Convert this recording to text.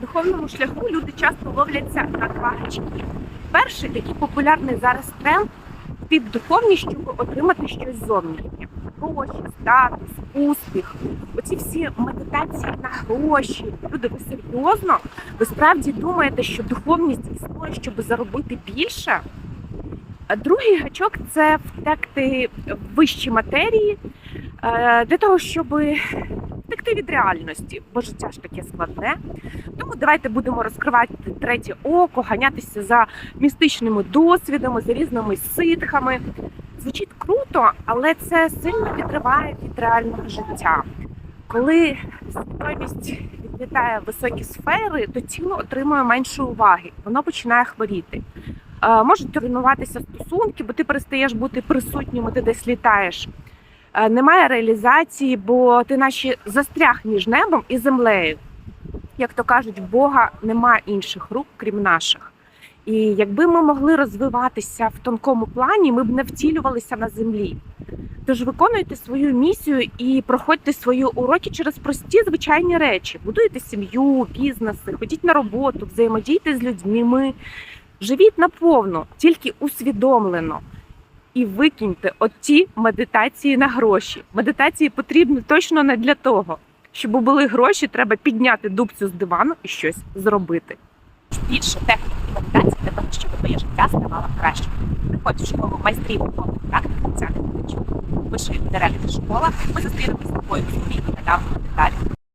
духовному шляху люди часто ловляться на два гачки. Перший такий популярний зараз тренд під духовність, щоб отримати щось зовнішнє. Гроші, статус, успіх. Оці всі медитації на гроші. Люди, ви серйозно? Ви справді думаєте, що духовність існує, щоб заробити більше? А другий гачок це втекти в вищі матерії е, для того, щоб втекти від реальності, бо життя ж таке складне. Тому давайте будемо розкривати третє око, ганятися за містичними досвідами, за різними ситхами. Звучить круто, але це сильно відриває від реального життя. Коли свідомість відлітає високі сфери, то тіло отримує менше уваги, воно починає хворіти. Е, Можуть руйнуватися стосунки, бо ти перестаєш бути присутнім, і ти десь літаєш. Е, Немає реалізації, бо ти наче застряг між небом і землею. Як то кажуть, в Бога немає інших рук, крім наших. І якби ми могли розвиватися в тонкому плані, ми б не втілювалися на землі. Тож виконуйте свою місію і проходьте свої уроки через прості звичайні речі. Будуйте сім'ю, бізнеси, ходіть на роботу, взаємодійте з людьми. Живіть наповно, тільки усвідомлено. І викиньте оті медитації на гроші. Медитації потрібні точно не для того. Щоб були гроші, треба підняти дубцю з дивану і щось зробити. Більше технік і медитацій для того, щоб твоє життя ставало краще. Приходь в школу майстрів духовних практик Тетяни Ткачук. Пиши директор школа. Ми зустрінемося з тобою в недавно деталі.